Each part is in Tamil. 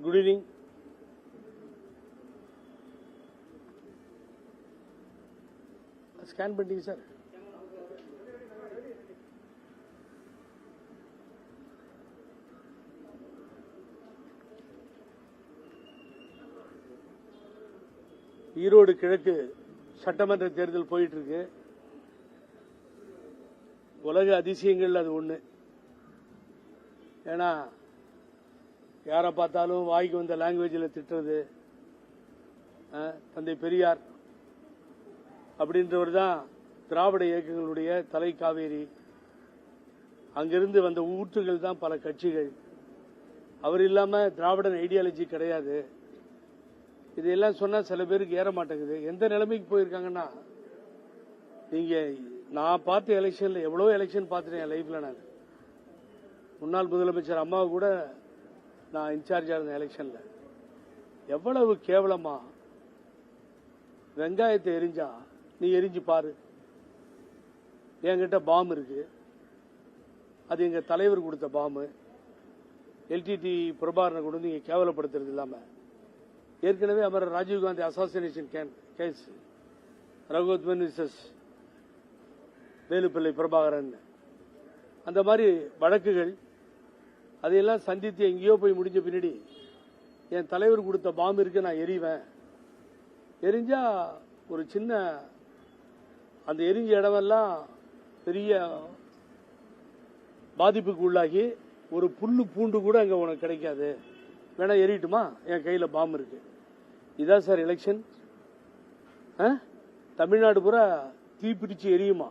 குட் ஈவினிங் ஸ்கேன் பண்ணிட்டீங்க சார் ஈரோடு கிழக்கு சட்டமன்ற தேர்தல் போயிட்டு இருக்கு உலக அதிசயங்கள் அது ஒன்று ஏன்னா யாரை பார்த்தாலும் வாய்க்கு வந்த லாங்குவேஜில் திட்டுறது தந்தை பெரியார் அப்படின்றவர் தான் திராவிட இயக்கங்களுடைய தலை காவேரி. அங்கிருந்து வந்த ஊற்றுகள் தான் பல கட்சிகள். அவர் இல்லாமல் திராவிடன் ஐடியாலஜி கிடையாது. இதையெல்லாம் சொன்னால் சில பேருக்கு ஏற மாட்டேங்குது. எந்த நிலைமைக்கு போயிருக்காங்கன்னா நீங்கள் நான் பார்த்த எலெக்ஷனில் எவ்வளோ எலெக்ஷன் பார்த்துட்டேன் என் லைஃப்பில் நான். முன்னாள் முதலமைச்சர் அம்மாவை கூட நான் இன்சார்ஜா இருந்த எலெக்ஷன்ல. எவ்வளவு கேவலமா வெங்காயத்தை எரிஞ்சா நீ எரிஞ்சு பாரு. என்கிட்ட பாம் இருக்கு. அது எங்க தலைவர் கொடுத்த பாம்பு எல்டிடி பிரபாகரனை கொண்டு வந்து கேவலப்படுத்துறது இல்லாம. ஏற்கனவே அமரர் ராஜீவ்காந்தி அசாசினேஷன் கேஸ் ரகுவத்மன் விசஸ் வேலுப்பிள்ளை பிரபாகரன். அந்த மாதிரி வழக்குகள் அதையெல்லாம் சந்தித்து எங்கேயோ போய் முடிஞ்ச பின்னாடி என் தலைவர் கொடுத்த பாம்பு இருக்கு நான் எரிவேன் எரிஞ்சா ஒரு சின்ன அந்த எரிஞ்ச இடமெல்லாம் பெரிய பாதிப்புக்கு உள்ளாகி ஒரு புல்லு பூண்டு கூட அங்கே உனக்கு கிடைக்காது. வேணா எரியட்டுமா என் கையில் பாம்பு இருக்கு. இதான் சார் எலெக்ஷன் தமிழ்நாடு பூரா தீப்பிடிச்சு எரியுமா?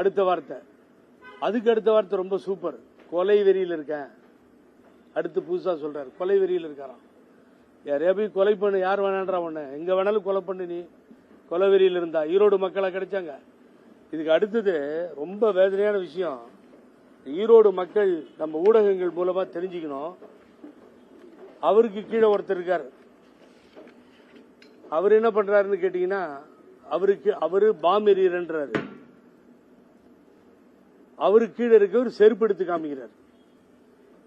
அடுத்த வார்த்தை. அதுக்கு அடுத்த வார்த்தை ரொம்ப சூப்பர் கொலை வெறியில் இருக்கேன். அடுத்து புதுசாக சொல்கிறார் கொலை வெறியில் இருக்காராம். யாரையா போய் கொலை பண்ணு யார் வேணான்றா உன்னை? எங்கே வேணாலும் கொலை பண்ணு நீ. கொலை வெறியில் இருந்தா. ஈரோடு மக்களை கிடைச்சாங்க. இதுக்கு அடுத்தது ரொம்ப வேதனையான விஷயம். ஈரோடு மக்கள் நம்ம ஊடகங்கள் மூலமாக தெரிஞ்சுக்கணும். அவருக்கு கீழே ஒருத்தர் இருக்கார். அவர் என்ன பண்ணுறாருன்னு கேட்டிங்கன்னா அவருக்கு அவர் பாம் எறியறன்றாரு அவருக்கு கீழே இருக்கவர் செருப்பு எடுத்து காமிக்கிறார்.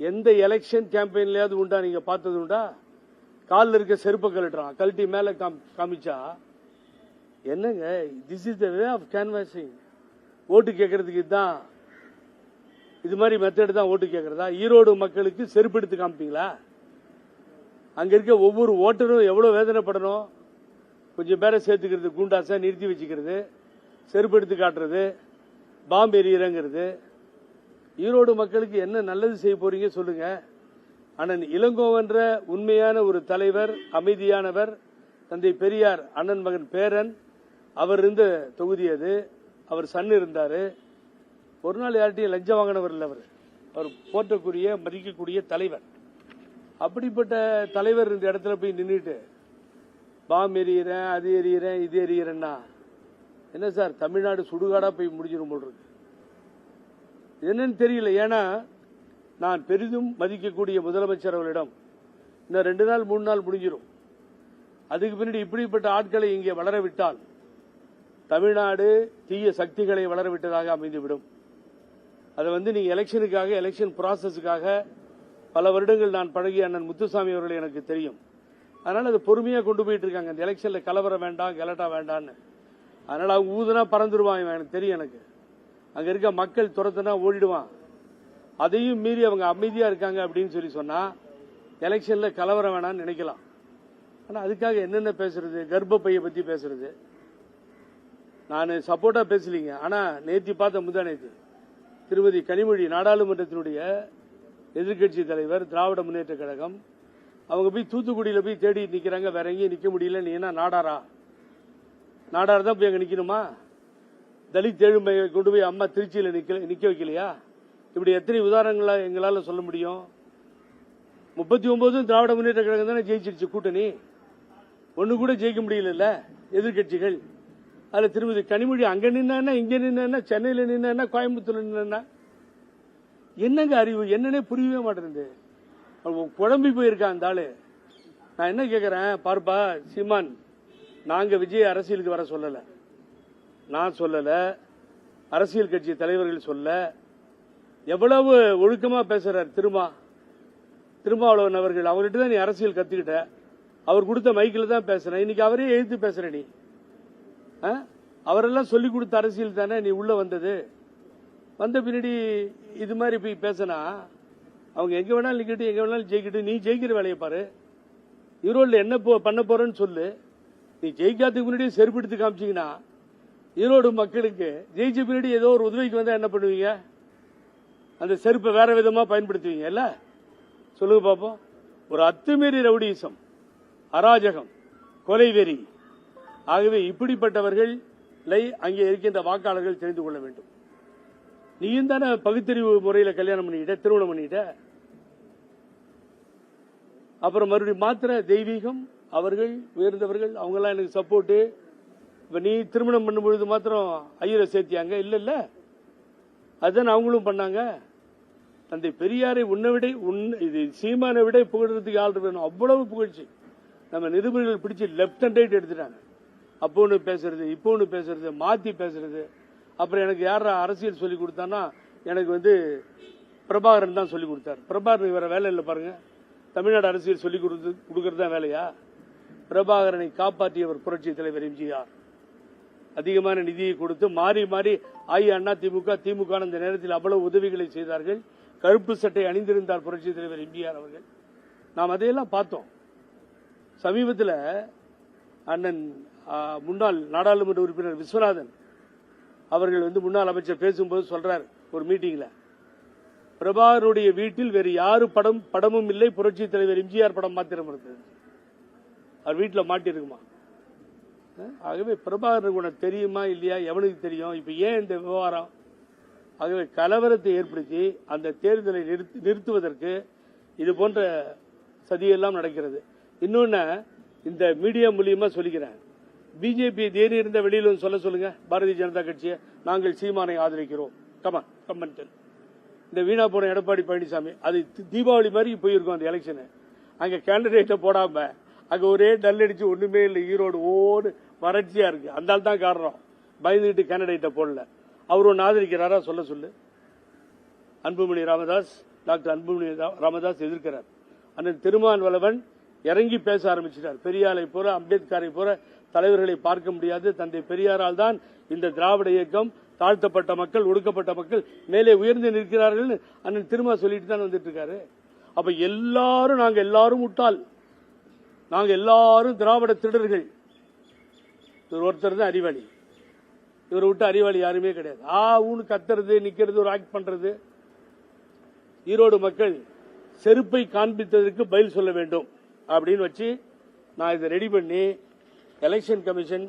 எந்த எலெக்ஷன் கேம்பெயின்லயாவது உண்டா? நீங்க பார்த்தது உண்டா? காலில் இருக்க செருப்பை கழட்டுறான். கழட்டி மேல காமிச்சா என்னங்க this is the way of canvassing ஓட்டு கேட்கறதுக்கு இதுதான் இது மாதிரி மெத்தட் தான் ஓட்டு கேட்கறதா? ஈரோடு மக்களுக்கு செருப்பு எடுத்து காமிப்பீங்களா? அங்க இருக்க ஒவ்வொரு ஓட்டரும் எவ்வளவு வேதனைப்படணும்? கொஞ்சம் பேரை சேர்த்துக்கிறது குண்டாசா நிறுத்தி வச்சுக்கிறது செருப்பு எடுத்து காட்டுறது பாம்பு எறிகிறேங்கிறது ஈரோடு மக்களுக்கு என்ன நல்லது செய்ய போறீங்க சொல்லுங்க. அண்ணன் இளங்கோவன்ற உண்மையான ஒரு தலைவர் அமைதியானவர் தந்தை பெரியார் அண்ணன் மகன் பேரன். அவர் இருந்த தொகுதி அது. அவர் சன் இருந்தாரு. ஒரு நாள் யார்ட்டையும் லஞ்சம் வாங்கினவர் இல்லை அவர். அவர் போற்றக்கூடிய மதிக்கக்கூடிய தலைவர். அப்படிப்பட்ட தலைவர் இந்த இடத்துல போய் நின்றுட்டு பாம் எறிகிறேன் அது எறிகிறேன் இது எறிகிறேன்னா என்ன சார் தமிழ்நாடு சுடுகாடா போய் முடிஞ்சிடும் போல் இருக்கு. என்னன்னு தெரியல. ஏன்னா நான் பெரிதும் மதிக்கக்கூடிய முதலமைச்சர் அவர்களிடம் இன்னும் ரெண்டு நாள் மூணு நாள் முடிஞ்சிடும் அதுக்கு பின்னாடி இப்படிப்பட்ட ஆட்களை இங்கே வளர விட்டால் தமிழ்நாடு தீய சக்திகளை வளர விட்டதாக அமைந்துவிடும். அதை வந்து நீங்க எலெக்ஷனுக்காக எலெக்ஷன் ப்ராசஸுக்காக பல வருடங்கள் நான் பழகிய அண்ணன் முத்துசாமி அவர்கள் எனக்கு தெரியும். அதனால அது பொறுமையா கொண்டு போயிட்டு இருக்காங்க. இந்த எலெக்ஷன்ல கலவரம் வேண்டாம் கலட்டா வேண்டாம்னு. அதனால அவங்க ஊதுனா பறந்துருவான் இவன் எனக்கு தெரியும் எனக்கு. அங்க இருக்க மக்கள் துரத்துனா ஓடிடுவான். அதையும் மீறி அவங்க அமைதியா இருக்காங்க அப்படின்னு சொல்லி சொன்னா எலெக்ஷன்ல கலவரம் வேணாம்னு நினைக்கலாம். ஆனா அதுக்காக என்னென்ன பேசுறது? கர்ப்பப்பையை பத்தி பேசுறது. நான் சப்போர்ட்டா பேசலீங்க. ஆனா நேத்தி பார்த்த முந்தா நேத்து திருமதி கனிமொழி நாடாளுமன்றத்தினுடைய எதிர்க்கட்சி தலைவர் திராவிட முன்னேற்ற கழகம் அவங்க போய் தூத்துக்குடியில போய் தேடி நிக்கிறாங்க. வேற எங்கேயும் நிக்க முடியல. நீ என்ன நாடாரா? நாடார் தான் போய் அங்கே நிற்கணுமா தலித் ஏழுமையை கொண்டு போய் அம்மா திருச்சியில் நிக்க நிற்க வைக்கலையா? இப்படி எத்தனை உதாரணங்களா எங்களால் சொல்ல முடியும்? முப்பத்தி ஒன்பதும் திராவிட முன்னேற்ற கழகம் தானே ஜெயிச்சிருச்சு கூட்டணி. ஒன்று கூட ஜெயிக்க முடியல எதிர்க்கட்சிகள் அதில் திருமதி கனிமொழி அங்கே நின்னா இங்கே நின்னா சென்னையில் நின்னா கோயம்புத்தூர் நின்னா என்னங்க அறிவு? என்னன்னே புரியவே மாட்டேங்குது. குழம்பி போயிருக்கான் அந்த ஆளு. நான் என்ன கேட்குறேன் பார்ப்பா சீமான். நாங்க விஜய் அரசியலுக்கு வர சொல்லல. நான் சொல்லல. அரசியல் கட்சி தலைவர்கள் சொல்ல எவ்வளவு ஒழுக்கமா பேசுறார் திருமா. திருமாவளவன் அவர்கள் அவர்கிட்ட தான் நீ அரசியல் கத்துக்கிட்ட. அவர் கொடுத்த மைக்கில் தான் பேசுறேன் இன்னைக்கு அவரே எழுத்து பேசுற நீ. ஆ? அவரெல்லாம் சொல்லி கொடுத்த அரசியல் தானே நீ உள்ள வந்தது. வந்த பின்னாடி இது மாதிரி போய் பேசினா அவங்க எங்க வேணாலும் நிக்கட்டும் எங்க வேணாலும் ஜெயிக்கிட்டு நீ ஜெயிக்கிற வேலையை பாரு. ஈரோடுல என்ன போ- பண்ண போறேன்னு சொல்லு. நீ ஜெயிக்காததுக்கு முன்னாடியே செருப்படுத்தி காமிச்சீங்கன்னா ஈரோடு மக்களுக்கு ஜெயிச்ச பின்னாடி ஏதோ ஒரு உதவிக்கு வந்தால் என்ன பண்ணுவீங்க? அந்த செருப்பை வேற விதமாக பயன்படுத்துவீங்க இல்ல? சொல்லுங்க பார்ப்போம் ஒரு அத்துமீறி ரவுடிசம் அராஜகம் கொலைவெறி ஆகவே இப்படிப்பட்டவர்களை அங்கே இருக்கின்ற வாக்காளர்கள் தெரிந்து கொள்ள வேண்டும். நீயும் தானே பகுத்தறிவு முறையில் கல்யாணம் பண்ணிக்கிட்ட திருமணம் பண்ணிக்கிட்ட? அப்புறம் மறுபடியும் மாத்திர தெய்வீகம் அவர்கள் உயர்ந்தவர்கள் அவங்கெல்லாம் எனக்கு சப்போர்ட்டு இப்போ நீ திருமணம் பண்ணும்பொழுது மாத்திரம் ஐயரை சேர்த்தியாங்க? இல்லை இல்லை. அதுதான் அவங்களும் பண்ணாங்க. தந்தை பெரியாரை உன்னை விட உன் இது சீமானை விட புகழ்றதுக்கு ஆள் வேணும் அவ்வளவு புகழ்ச்சி. நம்ம நிருபர்கள் பிடிச்சி லெப்ட் அண்ட் ரைட் எடுத்துட்டாங்க. அப்போ ஒன்று பேசுறது இப்போ ஒன்று பேசுறது மாத்தி பேசுறது. அப்புறம் எனக்கு யார் அரசியல் சொல்லி கொடுத்தான்னா எனக்கு வந்து பிரபாகரன் தான் சொல்லி கொடுத்தார். பிரபாகரன் வேற வேலை இல்லை பாருங்க. தமிழ்நாடு அரசியல் சொல்லி கொடுத்து கொடுக்கறது தான் வேலையா? பிரபாகரனை காப்பாற்றியவர் புரட்சி தலைவர் எம்ஜிஆர். அதிகமான நிதியை கொடுத்து மாறி மாறி ஆயி அண்ணா திமுக திமுக அந்த நேரத்தில் அவ்வளவு உதவிகளை செய்தார்கள். கருப்பு சட்டை அணிந்திருந்தார் புரட்சி தலைவர் எம்ஜிஆர் அவர்கள். நாம் அதையெல்லாம் பார்த்தோம். சமீபத்தில் அண்ணன் முன்னாள் நாடாளுமன்ற உறுப்பினர் விஸ்வநாதன் அவர்கள் வந்து முன்னாள் அமைச்சர் பேசும்போது சொல்றார் ஒரு மீட்டிங்ல. பிரபாகருடைய வீட்டில் வேறு யாரு படம் படமும் இல்லை புரட்சி தலைவர் எம்ஜிஆர் படம் மாத்திரம் இருந்தது. அவர் வீட்டில் மாட்டிருக்குமா? ஆகவே பிரபாகரனுக்கு உனக்கு தெரியுமா இல்லையா? எவனுக்கு தெரியும்? இப்போ ஏன் இந்த விவகாரம்? ஆகவே கலவரத்தை ஏற்படுத்தி அந்த தேர்தலை நிறுத்தி நிறுத்துவதற்கு இது போன்ற சதியெல்லாம் நடக்கிறது. இன்னொன்று இந்த மீடியா மூலியமாக சொல்லிக்கிறேன். பிஜேபி தேனி இருந்த வெளியில் வந்து சொல்ல சொல்லுங்க பாரதிய ஜனதா கட்சியை. நாங்கள் சீமானை ஆதரிக்கிறோம். கமா கமெண்ட் இந்த வீணா போன எடப்பாடி பழனிசாமி அது தீபாவளி மாதிரி போயிருக்கும் அந்த எலெக்ஷனு அங்கே கேண்டிடேட்டை போடாமல் அங்க ஒரே டல்லடிச்சு ஒன்றுமே ஒண்ணுமே இல்லை ஈரோடு ஓடு வறட்சியா இருக்கு. அந்த தான் காரணம். பயந்துகிட்டு கேண்டிடேட்டை போடல. அவர் ஒன்று ஆதரிக்கிறாரா சொல்ல சொல்லு. அன்புமணி ராமதாஸ் டாக்டர் அன்புமணி ராமதாஸ் எதிர்க்கிறார். அண்ணன் திருமான் வளவன் இறங்கி பேச ஆரம்பிச்சிட்டார். பெரியாரை போற அம்பேத்கரை போற தலைவர்களை பார்க்க முடியாது. தந்தை பெரியாரால் தான் இந்த திராவிட இயக்கம் தாழ்த்தப்பட்ட மக்கள் ஒடுக்கப்பட்ட மக்கள் மேலே உயர்ந்து நிற்கிறார்கள். அண்ணன் திருமா சொல்லிட்டு தான் வந்துட்டு இருக்காரு. அப்ப எல்லாரும் நாங்க எல்லாரும் முட்டாள். நாங்கள் எல்லாரும் திராவிட திருடர்கள். இவர் ஒருத்தர் தான் அறிவாளி. இவரை விட்டு அறிவாளி யாருமே கிடையாது. ஆ ஊன்னு கத்துறது நிக்கிறது ஒரு ஆக்ட் பண்றது. ஈரோடு மக்கள் செருப்பை காண்பித்ததற்கு பதில் சொல்ல வேண்டும் அப்படின்னு வச்சு நான் இதை ரெடி பண்ணி election commission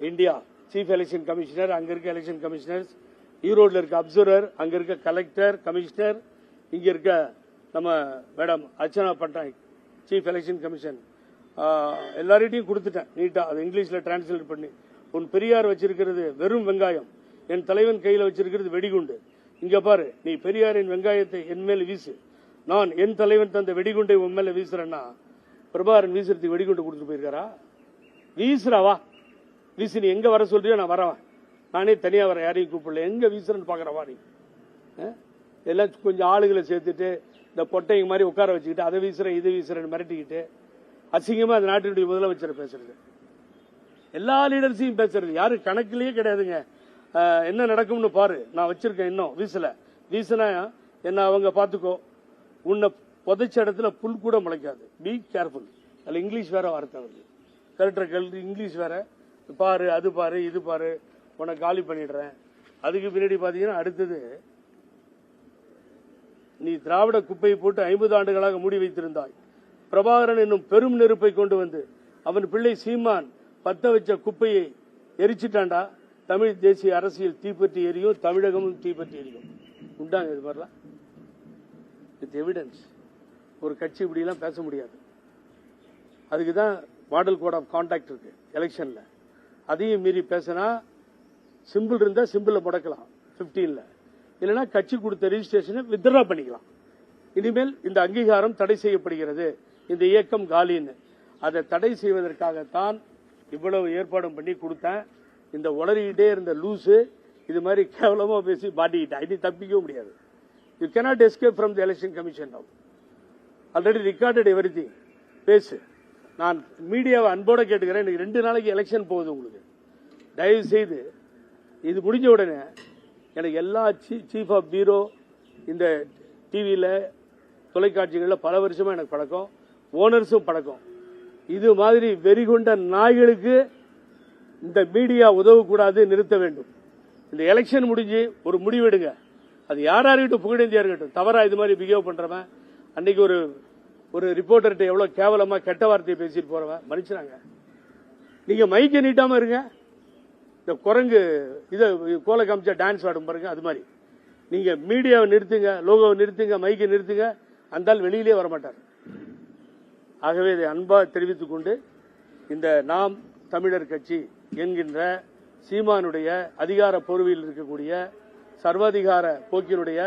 India chief election commissioner அங்க இருக்க எலெக்ஷன் கமிஷனர்ஸ் ஈரோடில் இருக்க அப்சர்வர் அங்க இருக்க கலெக்டர் கமிஷனர் இங்க இருக்க நம்ம madam Archana Patnaik chief election commission எல்லார்கிட்டையும் கொடுத்துட்டேன் நீட்டா அது இங்கிலீஷ்ல டிரான்ஸ்லேட் பண்ணி. உன் பெரியார் வச்சிருக்கிறது வெறும் வெங்காயம். என் தலைவன் கையில வச்சிருக்கிறது வெடிகுண்டு. இங்க பாரு நீ பெரியாரின் வெங்காயத்தை என் மேல் வீசு. நான் என் தலைவன் தந்த வெடிகுண்டை உன் மேல வீசுறேன்னா பிரபாகரன் வீசுறதுக்கு வெடிகுண்டு கொடுத்துட்டு போயிருக்காரா? வீசுறாவா வீசு நீ எங்க வர சொல்றியோ நான் வரவன் நானே தனியா வர யாரையும் கூப்பிடல. எங்க வீசுறேன்னு பார்க்குறவா நீ. எல்லாம் கொஞ்சம் ஆளுகளை சேர்த்துட்டு இந்த பொட்டைங்க மாதிரி உட்கார வச்சுக்கிட்டு அதை வீசுறேன் இதை வீசுறேன்னு மிரட்டிக்கிட்டு அசிங்கமா அந்த நாட்டினுடைய முதலமைச்சர் பேசுறது. எல்லா லீடர்ஸையும் பேசுறது. யாரு கணக்கிலேயே கிடையாதுங்க. என்ன நடக்கும்னு பாரு. நான் வச்சிருக்கேன் இன்னும் வீசல. வீசினா என்ன அவங்க பாத்துக்கோ. உன்னை புதைச்ச இடத்துல புல் கூட முளைக்காது. பி கேர்ஃபுல் அதுல இங்கிலீஷ் வேற வார்த்தை வருது. கரெக்டர் கல்வி இங்கிலீஷ் வேற. பாரு அது பாரு இது பாரு. உன்னை காலி பண்ணிடுறேன். அதுக்கு பின்னாடி பாத்தீங்கன்னா அடுத்தது நீ திராவிட குப்பையை போட்டு ஐம்பது ஆண்டுகளாக மூடி வைத்திருந்தாய். பிரபாகரன் என்னும் பெரும் நெருப்பை கொண்டு வந்து அவன் பிள்ளை சீமான் பத்த வச்ச குப்பையை எரிச்சிட்டாண்டா தமிழ் தேசிய அரசியல் தீப்பற்றி எரியும் தமிழகமும் தீப்பற்றி எரியும். உண்டாங்க இது மாதிரிலாம் வித் எவிடன்ஸ் ஒரு கட்சி இப்படிலாம் பேச முடியாது. அதுக்கு தான் மாடல் கோட் ஆஃப் கான்டாக்ட் இருக்கு எலெக்ஷனில் அதையும் மீறி பேசினா சிம்பிள் இருந்தால் சிம்பிளை முடக்கலாம் 15ல இல்லைன்னா கட்சி கொடுத்த ரிஜிஸ்ட்ரேஷனை வித்ட்ரா பண்ணிக்கலாம். இனிமேல் இந்த அங்கீகாரம் தடை செய்யப்படுகிறது. இந்த இயக்கம் காலின்னு. அதை தடை செய்வதற்காகத்தான் இவ்வளவு ஏற்பாடும் பண்ணி கொடுத்தேன். இந்த உளறிக்கிட்டே இருந்த லூசு இது மாதிரி கேவலமாக பேசி மாட்டிக்கிட்டேன். இனி தப்பிக்கவும் முடியாது. You cannot escape from the election commission now. Already recorded every பேசு. நான் மீடியாவை அன்போட கேட்டுக்கிறேன். எனக்கு ரெண்டு நாளைக்கு எலெக்ஷன் போகுது உங்களுக்கு. தயவு செய்து இது முடிஞ்ச உடனே எனக்கு எல்லா சீஃப் ஆஃப் பீரோ இந்த டிவியில் தொலைக்காட்சிகளில் பல வருஷமாக எனக்கு பழக்கம். ஓனர்ஸும் பழக்கம். இது மாதிரி வெறிகொண்ட நாய்களுக்கு இந்த மீடியா உதவக்கூடாது நிறுத்த வேண்டும். இந்த எலெக்ஷன் முடிஞ்சு ஒரு முடிவெடுங்க. அது யாரா இருக்கட்டும் புகழேந்தியா இருக்கட்டும். தவறா இது மாதிரி பிஹேவ் பண்றவன் அன்னைக்கு ஒரு ஒரு ரிப்போர்ட்டர்கிட்ட எவ்வளவு கேவலமா கெட்ட வார்த்தையை பேசிட்டு போறவன் மன்னிச்சுறாங்க நீங்க மைக்க நீட்டாம இருங்க. இந்த குரங்கு இதை கோல காமிச்சா டான்ஸ் ஆடும் பாருங்க அது மாதிரி. நீங்க மீடியாவை நிறுத்துங்க லோகோவை நிறுத்துங்க மைக்கை நிறுத்துங்க அந்தால் வெளியிலே வரமாட்டார். ஆகவே இதை அன்பாக தெரிவித்துக் கொண்டு இந்த நாம் தமிழர் கட்சி என்கின்ற சீமானுடைய அதிகார போர்வையில் இருக்கக்கூடிய சர்வாதிகார போக்கினுடைய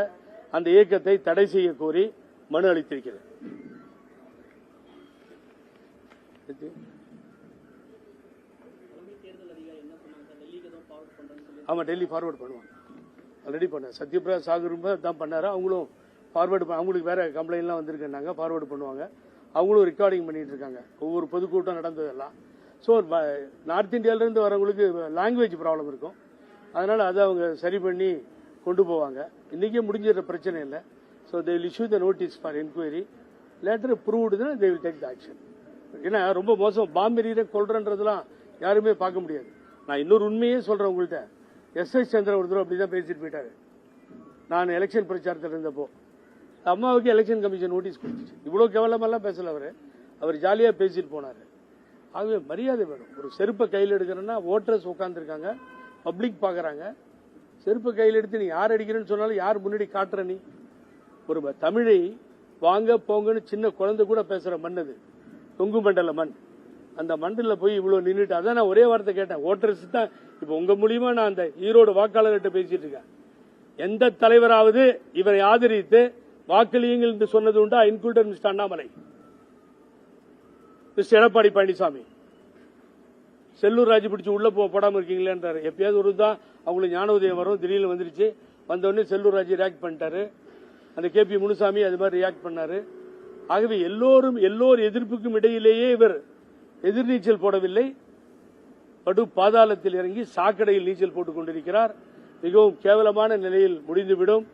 அந்த இயக்கத்தை தடை செய்ய கோரி மனு அளித்திருக்கிறது. ஆமாம் டெல்லி ஃபார்வர்ட் பண்ணுவாங்க. ஆல்ரெடி பண்ண சத்யபிரதா சாகரும் தான் பண்ணாரு. அவங்களும் ஃபார்வர்டு அவங்களுக்கு வேற கம்ப்ளைண்ட்லாம் வந்திருக்குன்னாங்க ஃபார்வர்டு பண்ணுவாங்க. அவங்களும் ரெக்கார்டிங் பண்ணிட்டு இருக்காங்க. ஒவ்வொரு பொதுக்கூட்டம் நடந்ததெல்லாம். ஸோ நார்த் இந்தியாவிலேருந்து வரவங்களுக்கு லாங்குவேஜ் ப்ராப்ளம் இருக்கும். அதனால் அதை அவங்க சரி பண்ணி கொண்டு போவாங்க. இன்றைக்கே முடிஞ்சிடுற பிரச்சனை இல்லை. So they will issue the notice for enquiry later ப்ரூவ்டுனா they will take the action ஏன்னா ரொம்ப மோசம். பாம்பெரியரை கொள்றன்றதுலாம் யாருமே பார்க்க முடியாது. நான் இன்னொரு உண்மையே சொல்கிறேன் உங்கள்கிட்ட எஸ் எஸ் சந்திர ஒரு அப்படி தான் பேசிட்டு போயிட்டாரு. நான் எலெக்ஷன் பிரச்சாரத்தில் இருந்தப்போ. அம்மாவுக்கு எலெக்ஷன் கமிஷன் நோட்டீஸ் கொடுத்துச்சு. இவ்வளோ கேவலமெல்லாம் பேசல அவர். அவர் ஜாலியாக பேசிட்டு போனாரு. ஆகவே மரியாதை வேணும். ஒரு செருப்பை கையில் எடுக்கிறேன்னா ஓட்டர்ஸ் உட்காந்துருக்காங்க பப்ளிக் பார்க்குறாங்க செருப்பை கையில் எடுத்து நீ யார் அடிக்கிறேன்னு சொன்னாலும் யார் முன்னாடி காட்டுற நீ? ஒரு தமிழை வாங்க போங்கன்னு சின்ன குழந்தை கூட பேசுகிற மண் அது. தொங்கு மண்டல மண். அந்த மண்டலில் போய் இவ்வளோ நின்றுட்டு அதான் நான் ஒரே வார்த்தை கேட்டேன். ஓட்டர்ஸ் தான் இப்போ உங்கள் மூலியமா நான் அந்த ஈரோடு வாக்காளர்கிட்ட பேசிட்டு இருக்கேன். எந்த தலைவராவது இவரை ஆதரித்து வாக்களியுங்கள் என்று சொன்னது உண்டா? Included mister Annamalai. Mister Edappadi Palaniswami. Sellur Raju பிடிச்சி உள்ள போ போடாம இருக்கீங்களேன்றாரு எப்பயாவது ஒரு தான் அவங்களுக்கு ஞான உதயம் வரும். திடீர்னு வந்துருச்சு. வந்த செல்லூர் ராஜு ரியாக்ட் பண்ணிட்டாரு. அந்த கே பி முனுசாமி அது மாதிரி ரியாக்ட் பண்ணாரு. ஆகவே எல்லோரும் எல்லோர் எதிர்ப்புக்கும் இடையிலேயே இவர் எதிர்நீச்சல் போடவில்லை. படு பாதாளத்தில் இறங்கி சாக்கடையில் நீச்சல் போட்டுக் கொண்டிருக்கிறார். மிகவும் கேவலமான நிலையில் முடிந்துவிடும்.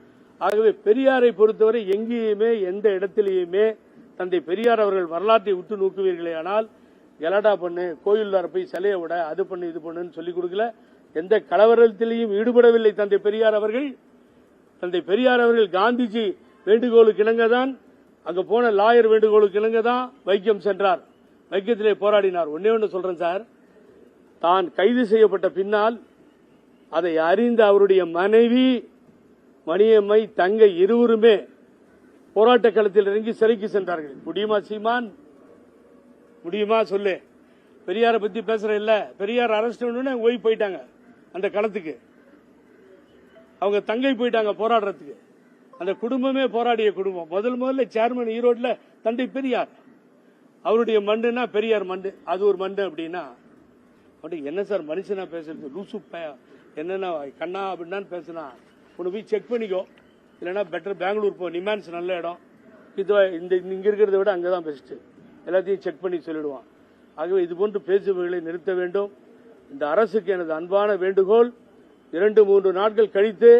ஆகவே பெரியாரை பொறுத்தவரை எங்கேயுமே எந்த இடத்திலேயுமே தந்தை பெரியார் அவர்கள் வரலாற்றை உற்று நோக்குவீர்களே ஆனால் கலாட்டா பண்ணு கோயில்தார போய் சிலையை விட அது பண்ணு இது பண்ணுன்னு சொல்லிக் கொடுக்கல. எந்த கலவரத்திலையும் ஈடுபடவில்லை தந்தை பெரியார் அவர்கள். தந்தை பெரியார் அவர்கள் காந்திஜி வேண்டுகோளுக்கு இணங்கதான் அங்க போன லாயர் வேண்டுகோளுக்கு இணங்கதான் வைக்கம் சென்றார். வைக்கத்திலே போராடினார். ஒன்னே ஒன்று சொல்றேன் சார். தான் கைது செய்யப்பட்ட பின்னால் அதை அறிந்த அவருடைய மனைவி மணியம்மை தங்க இருவருமே போராட்ட களத்தில் இறங்கி சிறைக்கு சென்றார்கள். முடியுமா சீமான்? முடியுமா சொல்லு. பெரியாரை பத்தி பேசுற இல்ல. பெரியார் அரெஸ்ட் ஓய் போயிட்டாங்க அந்த களத்துக்கு. அவங்க தங்கை போயிட்டாங்க போராடுறதுக்கு. அந்த குடும்பமே போராடிய குடும்பம். முதல் முதல்ல சேர்மன் ஈரோட்ல தந்தை பெரியார். அவருடைய மண்டுனா பெரியார் மண்டு அது ஒரு மண்டு அப்படின்னா அப்படி என்ன சார் மனுஷனா பேசுறது? லூசு என்னென்ன கண்ணா அப்படின்னான்னு பேசுனா ஒன்று போய் செக் பண்ணிக்கோ. இல்லைன்னா பெட்டர் பெங்களூர் போ. நிமான்ஸ் நல்ல இடம். இது இந்த இங்கே இருக்கிறத விட அங்கே தான் பெஸ்ட்டு எல்லாத்தையும் செக் பண்ணி சொல்லிடுவான். ஆகவே இது போன்று பேசுபவர்களை நிறுத்த வேண்டும். இந்த அரசுக்கு எனது அன்பான வேண்டுகோள். இரண்டு மூன்று நாட்கள் கழித்து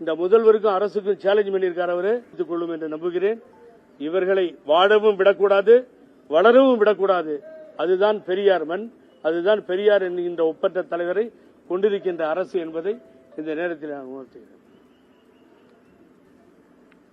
இந்த முதல்வருக்கும் அரசுக்கும் சேலஞ்ச் பண்ணியிருக்கார் அவர். எடுத்துக் கொள்ளும் என்று நம்புகிறேன். இவர்களை வாழவும் விடக்கூடாது வளரவும் விடக்கூடாது. அதுதான் பெரியார் மண். அதுதான் பெரியார் என்கின்ற ஒப்பற்ற தலைவரை கொண்டிருக்கின்ற அரசு என்பதை இந்த நேரத்தில் நான் உணர்த்துகிறேன்.